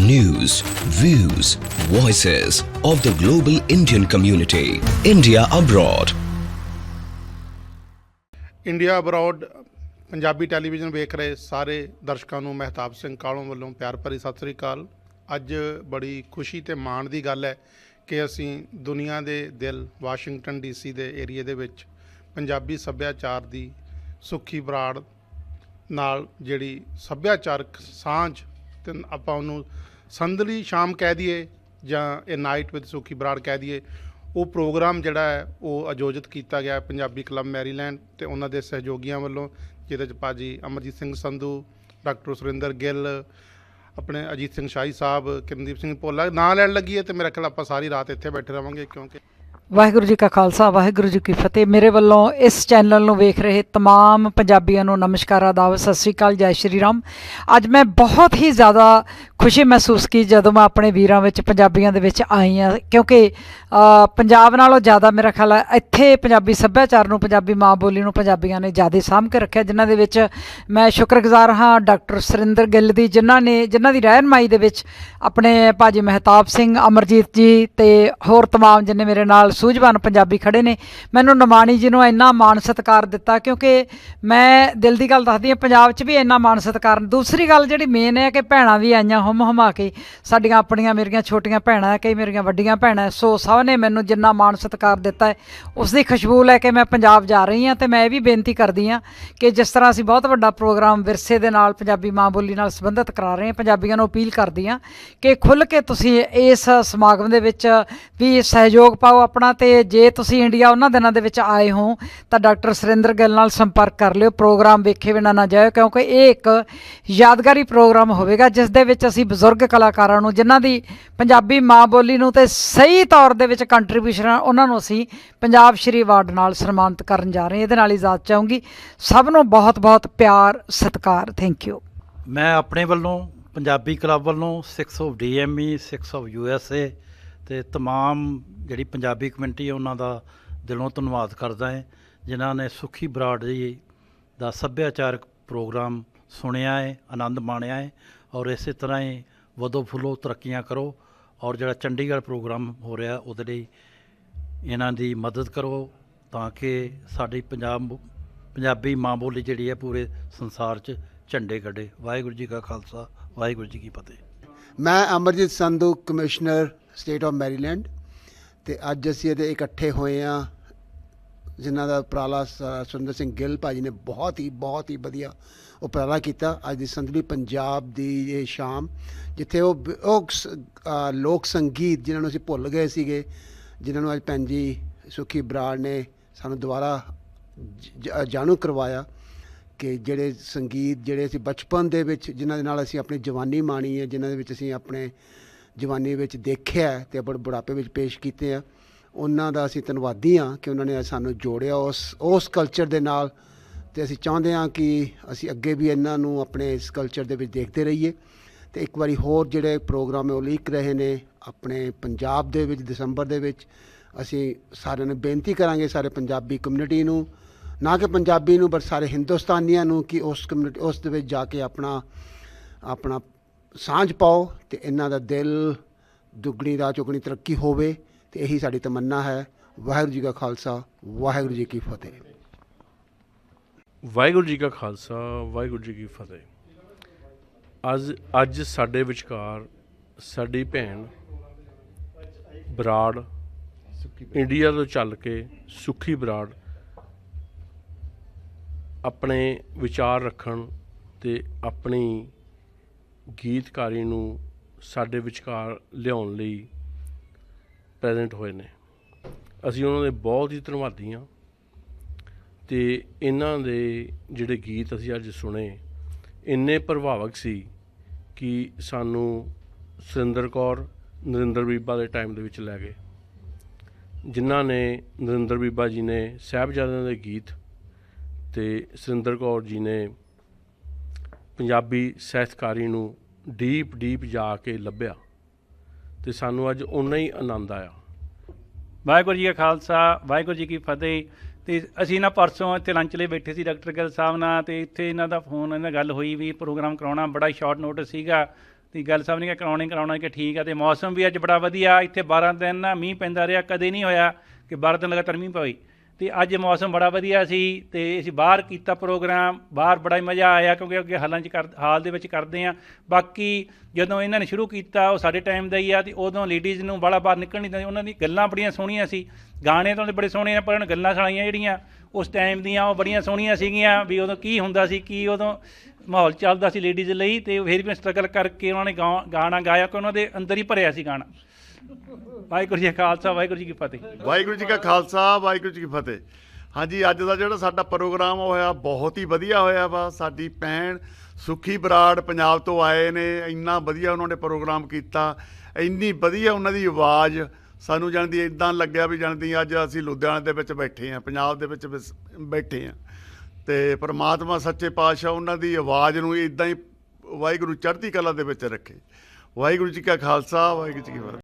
news, views, voices of the global Indian community. India abroad. India abroad Punjabi television ਵੇਖ ਰਹੇ ਸਾਰੇ ਦਰਸ਼ਕਾਂ ਨੂੰ ਮਹਿਤਾਬ ਸਿੰਘ ਕਾਲੋਂ ਵੱਲੋਂ ਪਿਆਰ ਭਰੀ ਸਤਿ ਸ੍ਰੀ ਅਕਾਲ ਅੱਜ ਬੜੀ ਖੁਸ਼ੀ ਤੇ ਮਾਣ ਦੀ ਗੱਲ ਹੈ ਕਿ ਅਸੀਂ ਦੁਨੀਆ ਦੇ ਦਿਲ ਵਾਸ਼ਿੰਗਟਨ ਡੀਸੀ ਦੇ ਏਰੀਏ ਦੇ ਵਿੱਚ ਪੰਜਾਬੀ ਸੱਭਿਆਚਾਰ ਦੀ ਸੁੱਖੀ ਬਰਾੜ ਨਾਲ ਜਿਹੜੀ ਸੱਭਿਆਚਾਰਕ ਸਾਂਝ ਤੇ ਆਪਾਂ ਉਹਨੂੰ ਸੰਧਲੀ ਸ਼ਾਮ ਕਹਿ ਦਈਏ ਜਾਂ ਇਹ ਨਾਈਟ ਵਿਦ ਸੁਖੀ ਬਰਾੜ ਕਹਿ ਦਈਏ, ਉਹ ਪ੍ਰੋਗਰਾਮ ਜਿਹੜਾ ਹੈ, ਉਹ ਆਯੋਜਿਤ ਕੀਤਾ ਗਿਆ ਪੰਜਾਬੀ ਕਲੱਬ ਮੈਰੀਲੈਂਡ ਤੇ ਉਹਨਾਂ ਦੇ ਸਹਿਯੋਗੀਆਂ ਵੱਲੋਂ, ਜਿਹਦੇ ਚ ਭਾਜੀ ਅਮਰਜੀਤ ਸਿੰਘ ਸੰਧੂ, ਡਾਕਟਰ ਸੁਰਿੰਦਰ ਗਿੱਲ, ਆਪਣੇ ਅਜੀਤ ਸਿੰਘ ਸ਼ਾਹੀ ਸਾਹਿਬ, ਕਿਰਨਦੀਪ ਸਿੰਘ ਭੋਲਾ, ਨਾਂ ਲੈਣ ਲੱਗੀਏ ਤੇ ਮੇਰਾ ਖਿਆਲ ਆਪਾਂ ਸਾਰੀ ਰਾਤ ਇੱਥੇ ਬੈਠੇ ਰਵਾਂਗੇ ਕਿਉਂਕਿ ਵਾਹਿਗੁਰੂ ਜੀ ਕਾ ਖਾਲਸਾ ਵਾਹਿਗੁਰੂ ਜੀ ਕੀ ਫਤਿਹ ਮੇਰੇ ਵੱਲੋਂ ਇਸ ਚੈਨਲ ਨੂੰ ਵੇਖ ਰਹੇ तमाम ਪੰਜਾਬੀਆਂ ਨੂੰ ਨਮਸਕਾਰ ਆਦਾਬ ਸਤਿ ਸ੍ਰੀ ਅਕਾਲ ਜੈ ਸ਼੍ਰੀ ਰਾਮ ਅੱਜ ਮੈਂ ਬਹੁਤ ਹੀ ਜ਼ਿਆਦਾ ਖੁਸ਼ੀ ਮਹਿਸੂਸ ਕੀ ਜਦੋਂ ਮੈਂ ਆਪਣੇ ਵੀਰਾਂ ਵਿੱਚ ਪੰਜਾਬੀਆਂ ਦੇ ਵਿੱਚ ਆਈ ਹਾਂ ਕਿਉਂਕਿ ਅ, ਪੰਜਾਬ ਨਾਲੋਂ ਜ਼ਿਆਦਾ ਮੇਰਾ ਖਿਆਲ ਹੈ ਇੱਥੇ ਪੰਜਾਬੀ ਸੱਭਿਆਚਾਰ ਨੂੰ ਪੰਜਾਬੀ ਮਾਂ ਬੋਲੀ ਨੂੰ ਪੰਜਾਬੀਆਂ ਨੇ ਜ਼ਿਆਦਾ ਸਾਂਭ ਕੇ ਰੱਖਿਆ ਜਿਨ੍ਹਾਂ ਦੇ ਵਿੱਚ ਮੈਂ ਸ਼ੁਕਰਗੁਜ਼ਾਰ ਹਾਂ ਡਾਕਟਰ ਸੁਰਿੰਦਰ ਗਿੱਲ ਦੀ ਜਿਨ੍ਹਾਂ ਨੇ ਜਿਨ੍ਹਾਂ ਦੀ ਰਹਿਨਮਾਈ ਦੇ ਵਿੱਚ ਆਪਣੇ ਭਾਜੀ ਮਹਿਤਾਬ ਸਿੰਘ ਅਮਰਜੀਤ ਜੀ ਤੇ ਹੋਰ तमाम ਜਿੰਨੇ ਮੇਰੇ ਨਾਲ ਸੂਝਵਾਨ ਪੰਜਾਬੀ ਖੜੇ ਨੇ। ਮੈਨੂੰ ਨਿਮਾਣੀ ਜੀ ਨੂੰ ਇੰਨਾ ਮਾਣ ਸਤਿਕਾਰ ਦਿੱਤਾ ਕਿਉਂਕਿ ਮੈਂ ਦਿਲ ਦੀ ਗੱਲ ਦੱਸਦੀ ਹਾਂ, ਪੰਜਾਬ 'ਚ ਵੀ ਇੰਨਾ ਮਾਣ ਸਤਿਕਾਰ ਦੂਸਰੀ ਗੱਲ ਜਿਹੜੀ ਮੇਨ ਹੈ ਕਿ ਭੈਣਾਂ ਵੀ ਆਈਆਂ ਹਮ ਹਮਾ ਕੇ। ਸਾਡੀਆਂ ਆਪਣੀਆਂ ਮੇਰੀਆਂ ਛੋਟੀਆਂ ਭੈਣਾਂ, ਕਈ ਮੇਰੀਆਂ ਵੱਡੀਆਂ ਭੈਣਾਂ, ਸੋ ਸਭ ਨੇ ਮੈਨੂੰ ਜਿੰਨਾ ਮਾਣ ਸਤਿਕਾਰ ਦਿੱਤਾ ਹੈ, ਉਸ ਦੀ ਖੁਸ਼ਬੂ ਲੈ ਕੇ ਮੈਂ ਪੰਜਾਬ ਜਾ ਰਹੀ ਹਾਂ ਤੇ ਮੈਂ ਇਹ ਵੀ ਬੇਨਤੀ ਕਰਦੀ ਹਾਂ ਕਿ ਜਿਸ ਤਰ੍ਹਾਂ ਅਸੀਂ ਬਹੁਤ ਵੱਡਾ ਪ੍ਰੋਗਰਾਮ ਵਿਰਸੇ ਦੇ ਨਾਲ ਪੰਜਾਬੀ ਮਾਂ ਬੋਲੀ ਨਾਲ ਸੰਬੰਧਿਤ ਕਰਾ ਰਹੇ ਹਾਂ, ਪੰਜਾਬੀਆਂ ਨੂੰ ਅਪੀਲ ਕਰਦੀ ਹਾਂ ਕਿ ਖੁੱਲ੍ਹ ਕੇ ਤੁਸੀਂ ਇਸ ਸਮਾਗਮ ਦੇ ਵਿੱਚ ਵੀ ਸਹਿਯੋਗ ਪਾਓ, ਆਪਣਾ ਤੇ ਜੇ ਤੁਸੀਂ ਇੰਡੀਆ ਉਹਨਾਂ ਦਿਨਾਂ ਦੇ ਵਿੱਚ ਆਏ ਹੋ, ਤਾਂ ਡਾਕਟਰ ਸੁਰਿੰਦਰ ਗਿੱਲ ਨਾਲ ਸੰਪਰਕ ਕਰ ਲਿਓ। ਪ੍ਰੋਗਰਾਮ ਵੇਖੇ ਬਿਨਾਂ ਨਾ ਜਾਇਓ, ਕਿਉਂਕਿ ਇਹ ਇੱਕ ਯਾਦਗਾਰੀ ਪ੍ਰੋਗਰਾਮ ਹੋਵੇਗਾ, ਜਿਸ ਦੇ ਵਿੱਚ ਅਸੀਂ ਬਜ਼ੁਰਗ ਕਲਾਕਾਰਾਂ ਨੂੰ, ਜਿਨ੍ਹਾਂ ਦੀ ਪੰਜਾਬੀ ਮਾਂ ਬੋਲੀ ਨੂੰ ਤੇ ਸਹੀ ਤੌਰ ਦੇ ਵਿੱਚ ਕੰਟਰੀਬਿਊਸ਼ਨ ਉਹਨਾਂ ਨੂੰ ਅਸੀਂ ਪੰਜਾਬ ਸ਼੍ਰੀ ਅਵਾਰਡ ਨਾਲ ਸਨਮਾਨਿਤ ਕਰਨ ਜਾ ਰਹੇ ਹਾਂ। ਇਹਦੇ ਨਾਲ ਇਜਾਜ਼ਤ ਚਾਹੂੰਗੀ। ਸਭ ਨੂੰ ਬਹੁਤ ਬਹੁਤ ਪਿਆਰ, ਸਤਿਕਾਰ। ਥੈਂਕ ਯੂ ਮੈਂ ਆਪਣੇ ਵੱਲੋਂ, ਪੰਜਾਬੀ ਕਲੱਬ ਵੱਲੋਂ 6 ਆਫ ਡੀਐਮਈ 6 ਆਫ ਯੂਐਸਏ ਤੇ तमाम ਜਿਹੜੀ ਪੰਜਾਬੀ ਕਮਿਊਨਿਟੀ ਹੈ ਉਹਨਾਂ ਦਾ ਦਿਲੋਂ ਧੰਨਵਾਦ ਕਰਦਾ ਹਾਂ ਜਿਨ੍ਹਾਂ ਨੇ ਸੁਖੀ ਬਰਾੜ ਜੀ ਦਾ ਸੱਭਿਆਚਾਰਕ ਪ੍ਰੋਗਰਾਮ ਸੁਣਿਆ ਹੈ ਆਨੰਦ ਮਾਣਿਆ ਹੈ ਔਰ ਇਸੇ ਤਰ੍ਹਾਂ ਹੀ ਵਧੋ ਫੁੱਲੋ ਤਰੱਕੀਆਂ ਕਰੋ ਔਰ ਜਿਹੜਾ ਚੰਡੀਗੜ੍ਹ ਪ੍ਰੋਗਰਾਮ ਹੋ ਰਿਹਾ ਉਹਦੇ ਲਈ ਇਹਨਾਂ ਦੀ ਮਦਦ ਕਰੋ ਤਾਂ ਕਿ ਸਾਡੀ ਪੰਜਾਬ ਪੰਜਾਬੀ ਮਾਂ ਬੋਲੀ ਜਿਹੜੀ ਹੈ ਪੂਰੇ ਸੰਸਾਰ 'ਚ ਝੰਡੇ ਕੱਢੇ ਵਾਹਿਗੁਰੂ ਜੀ ਕਾ ਖਾਲਸਾ ਵਾਹਿਗੁਰੂ ਜੀ ਕੀ ਫਤਿਹ ਮੈਂ Amarjit Sandhu commissioner state of Maryland ਤੇ ਅੱਜ ਅਸੀਂ ਇਹਦੇ ਇਕੱਠੇ ਹੋਏ ਆ ਜਿਨ੍ਹਾਂ ਦਾ ਉਪਰਾਲਾ ਸ- ਸੁਰਿੰਦਰ ਸਿੰਘ ਗਿੱਲ ਭਾਜੀ ਨੇ ਬਹੁਤ ਹੀ ਬਹੁਤ ਹੀ ਵਧੀਆ ਉਪਰਾਲਾ ਕੀਤਾ। ਅੱਜ ਦੀ ਸੰਦਲੀ ਪੰਜਾਬ ਦੀ ਇਹ ਸ਼ਾਮ, ਜਿੱਥੇ ਉਹ ਲੋਕ ਸੰਗੀਤ ਜਿਨ੍ਹਾਂ ਨੂੰ ਅਸੀਂ ਭੁੱਲ ਗਏ ਸੀਗੇ, ਜਿਨ੍ਹਾਂ ਨੂੰ ਅੱਜ ਭੈਣ ਜੀ ਸੁਖੀ ਬਰਾੜ ਨੇ ਸਾਨੂੰ ਦੁਬਾਰਾ ਜਾਣੂ ਕਰਵਾਇਆ ਕਿ ਜਿਹੜੇ ਸੰਗੀਤ ਜਿਹੜੇ ਅਸੀਂ ਬਚਪਨ ਦੇ ਵਿੱਚ, ਜਿਨ੍ਹਾਂ ਦੇ ਨਾਲ ਅਸੀਂ ਆਪਣੀ ਜਵਾਨੀ ਮਾਣੀ ਹੈ, ਜਿਨ੍ਹਾਂ ਦੇ ਵਿੱਚ ਅਸੀਂ ਆਪਣੇ ਜਵਾਨੀ ਵਿੱਚ ਦੇਖਿਆ ਹੈ ਤੇ ਬੜ ਬੁਢਾਪੇ ਵਿੱਚ ਪੇਸ਼ ਕੀਤੇ ਆ। ਉਹਨਾਂ ਦਾ ਅਸੀਂ ਧੰਨਵਾਦੀ ਹਾਂ ਕਿ ਉਹਨਾਂ ਨੇ ਸਾਨੂੰ ਜੋੜਿਆ ਉਸ ਉਸ ਕਲਚਰ ਦੇ ਨਾਲ ਤੇ ਅਸੀਂ ਚਾਹੁੰਦੇ ਹਾਂ ਕਿ ਅਸੀਂ ਅੱਗੇ ਵੀ ਇਹਨਾਂ ਨੂੰ ਆਪਣੇ ਇਸ ਕਲਚਰ ਦੇ ਵਿੱਚ ਦੇਖਦੇ ਰਹੀਏ। ਤੇ ਇੱਕ ਵਾਰੀ ਹੋਰ ਜਿਹੜੇ ਪ੍ਰੋਗਰਾਮ ਉਹ ਲੀਕ ਰਹੇ ਨੇ ਆਪਣੇ ਪੰਜਾਬ ਦੇ ਵਿੱਚ ਦਸੰਬਰ ਦੇ ਵਿੱਚ। ਅਸੀਂ ਸਾਰਿਆਂ ਨੂੰ ਬੇਨਤੀ ਕਰਾਂਗੇ ਸਾਰੇ ਪੰਜਾਬੀ ਕਮਿਊਨਿਟੀ ਨੂੰ, ਨਾ ਕਿ ਪੰਜਾਬੀ ਨੂੰ, ਪਰ ਸਾਰੇ ਹਿੰਦੁਸਤਾਨੀਆਂ ਨੂੰ ਕਿ ਉਸ ਕਮਿਊਨਿਟੀ ਉਸ ਦੇ ਵਿੱਚ ਜਾ ਕੇ ਆਪਣਾ ਆਪਣਾ ਸਾਂਝ ਪਾਓ ਤੇ ਇਹਨਾਂ ਦਾ ਦਿਲ ਦੁੱਗਣੀ ਦਾ ਚੁਗਣੀ ਤਰੱਕੀ ਹੋਵੇ ਤੇ ਇਹੀ ਸਾਡੀ ਤਮੰਨਾ ਹੈ। ਵਾਹਿਗੁਰੂ ਜੀ ਕਾ ਖਾਲਸਾ, ਵਾਹਿਗੁਰੂ ਜੀ ਕੀ ਫਤਿਹ। ਵਾਹਿਗੁਰੂ ਜੀ ਕਾ ਖਾਲਸਾ, ਵਾਹਿਗੁਰੂ ਜੀ ਕੀ ਫਤਿਹ। ਅੱਜ ਅੱਜ ਸਾਡੇ ਵਿਚਕਾਰ ਸਾਡੀ ਭੈਣ ਬਰਾੜ ਇੰਡੀਆ ਤੋਂ ਚੱਲ ਕੇ ਸੁਖੀ ਬਰਾੜ ਆਪਣੇ ਵਿਚਾਰ ਰੱਖਣ ਤੇ ਆਪਣੀ ਗੀਤਕਾਰੀ ਨੂੰ ਸਾਡੇ ਵਿਚਕਾਰ ਲਿਆਉਣ ਲਈ ਪ੍ਰੈਜ਼ੈਂਟ ਹੋਏ ਨੇ। ਅਸੀਂ ਉਹਨਾਂ ਦੇ ਬਹੁਤ ਹੀ ਧੰਨਵਾਦੀ ਹਾਂ ਤੇ ਇਹਨਾਂ ਦੇ ਜਿਹੜੇ ਗੀਤ ਅਸੀਂ ਅੱਜ ਸੁਣੇ, ਇੰਨੇ ਪ੍ਰਭਾਵਕ ਸੀ ਕਿ ਸਾਨੂੰ ਸੁਰਿੰਦਰ ਕੌਰ, ਨਰਿੰਦਰ ਬੀਬਾ ਦੇ ਟਾਈਮ ਦੇ ਵਿੱਚ ਲੈ ਗਏ। ਜਿਨ੍ਹਾਂ ਨੇ ਨਰਿੰਦਰ ਬੀਬਾ ਜੀ ਨੇ ਸਾਹਿਬਜ਼ਾਦਿਆਂ ਦੇ ਗੀਤ ਤੇ ਸੁਰਿੰਦਰ ਕੌਰ ਜੀ ਨੇ ਪੰਜਾਬੀ ਸਾਹਿਤਕਾਰੀ ਨੂੰ ਡੀਪ ਡੀਪ ਜਾ ਕੇ ਲੱਭਿਆ ਤੇ ਸਾਨੂੰ ਅੱਜ ਉਨਾ ਹੀ ਆਨੰਦ ਆਇਆ। ਵਾਹਿਗੁਰੂ ਜੀ ਕਾ ਖਾਲਸਾ, ਵਾਹਿਗੁਰੂ ਜੀ ਕੀ ਫਤਿਹ। ਤੇ ਅਸੀਂ ਨਾ ਪਰਸੋਂ ਇੱਥੇ ਲੰਚ ਲਈ ਬੈਠੇ ਸੀ ਡਾਕਟਰ ਗਿੱਲ ਸਾਹਿਬ ਨਾਲ ਤੇ ਇੱਥੇ ਇਹਨਾਂ ਦਾ ਫੋਨ ਇਹਨਾਂ ਨਾਲ ਗੱਲ ਹੋਈ ਵੀ ਪ੍ਰੋਗਰਾਮ ਕਰਾਉਣਾ, ਬੜਾ ਸ਼ਾਰਟ ਨੋਟਿਸ ਸੀਗਾ। ਤੇ ਗੱਲ ਸਭ ਨੇ ਕਰਾਉਣੀ, ਕਰਾਉਣਾ, ਕਿ ਠੀਕ ਆ ਤੇ ਮੌਸਮ ਵੀ ਅੱਜ ਬੜਾ ਵਧੀਆ, ਇੱਥੇ 12 ਦਿਨ ਨਾ ਮੀਂਹ ਪੈਂਦਾ ਰਿਹਾ, ਕਦੇ ਨਹੀਂ ਹੋਇਆ ਕਿ 12 ਦਿਨ ਲਗਾਤਾਰ ਮੀਂਹ ਪਈ ਤੇ ਅੱਜ ਮੌਸਮ ਬੜਾ ਵਧੀਆ ਸੀ ਤੇ ਅਸੀਂ ਬਾਹਰ ਕੀਤਾ ਪ੍ਰੋਗਰਾਮ, ਬਾਹਰ ਬੜਾ ਹੀ ਮਜ਼ਾ ਆਇਆ ਕਿਉਂਕਿ ਅੱਗੇ ਹਾਲਾਂ 'ਚ ਕਰ, ਹਾਲ ਦੇ ਵਿੱਚ ਕਰਦੇ ਆ ਬਾਕੀ ਜਦੋਂ ਇਹਨਾਂ ਨੇ ਸ਼ੁਰੂ ਕੀਤਾ, ਉਹ ਸਾਡੇ ਟਾਈਮ ਦਾ ਹੀ ਆ ਤੇ ਉਦੋਂ ਲੇਡੀਜ਼ ਨੂੰ ਬੜਾ ਬਾਹਰ ਨਿਕਲ ਨਹੀਂ ਦਿੰਦੇ। ਉਹਨਾਂ ਦੀ ਗੱਲਾਂ ਬੜੀਆਂ ਸੋਹਣੀਆਂ ਸੀ। ਗਾਣੇ ਤਾਂ ਉਹਦੇ ਬੜੇ ਸੋਹਣੇ ਆ, ਪਰ ਉਹਨਾਂ ਗੱਲਾਂ ਸੁਣਾਈਆਂ ਜਿਹੜੀਆਂ, ਉਸ ਟਾਈਮ ਦੀਆਂ ਉਹ ਬੜੀਆਂ ਸੋਹਣੀਆਂ ਸੀਗੀਆਂ ਵੀ ਉਦੋਂ ਕੀ ਹੁੰਦਾ ਸੀ, ਕੀ ਉਦੋਂ ਮਾਹੌਲ ਚੱਲਦਾ ਸੀ ਲੇਡੀਜ਼ ਲਈ ਤੇ ਫਿਰ ਵੀ ਸਟਰਗਲ ਕਰਕੇ ਉਹਨਾਂ ਨੇ ਗਾ- ਗਾਣਾ ਗਾਇਆ ਕਿ ਉਹਨਾਂ ਦੇ ਅੰਦਰ ਹੀ ਭਰਿਆ ਸੀ ਗਾਣਾ। ਵਾਹਿਗੁਰੂ ਜੀ ਕਾ ਖਾਲਸਾ, ਵਾਹਿਗੁਰੂ ਜੀ ਕੀ ਫਤਿਹ। ਵਾਹਿਗੁਰੂ ਜੀ ਕਾ ਖਾਲਸਾ, ਵਾਹਿਗੁਰੂ ਜੀ ਕੀ ਫਤਿਹ। ਹਾਂਜੀ, ਅੱਜ ਦਾ ਜਿਹੜਾ ਸਾਡਾ ਪ੍ਰੋਗਰਾਮ ਹੋਇਆ ਬਹੁਤ ਹੀ ਵਧੀਆ ਹੋਇਆ ਵਾ। ਸਾਡੀ ਭੈਣ ਸੁਖੀ ਬਰਾੜ ਪੰਜਾਬ ਤੋਂ ਆਏ ਨੇ, ਇੰਨਾ ਵਧੀਆ ਉਹਨਾਂ ਨੇ ਪ੍ਰੋਗਰਾਮ ਕੀਤਾ। ਇੰਨੀ ਵਧੀਆ ਉਹਨਾਂ ਦੀ ਆਵਾਜ਼ ਸਾਨੂੰ ਜਾਣਦੀ ਇਦਾਂ ਲੱਗਿਆ ਵੀ ਜਾਣਦੀ, ਅੱਜ ਅਸੀਂ ਲੁਧਿਆਣੇ ਦੇ ਵਿੱਚ ਬੈਠੇ ਆ ਪੰਜਾਬ ਦੇ ਵਿੱਚ ਬਸ ਬੈਠੇ ਆ ਤੇ ਪ੍ਰਮਾਤਮਾ, ਸੱਚੇ ਪਾਤਸ਼ਾਹ ਉਹਨਾਂ ਦੀ ਆਵਾਜ਼ ਨੂੰ ਇਦਾਂ ਹੀ ਵਾਹਿਗੁਰੂ ਚੜ੍ਹਦੀ ਕਲਾ ਦੇ ਵਿੱਚ ਰੱਖੇ। ਵਾਹਿਗੁਰੂ ਜੀ ਕਾ ਖਾਲਸਾ, ਵਾਹਿਗੁਰੂ ਜੀ ਕੀ ਫਤਿਹ।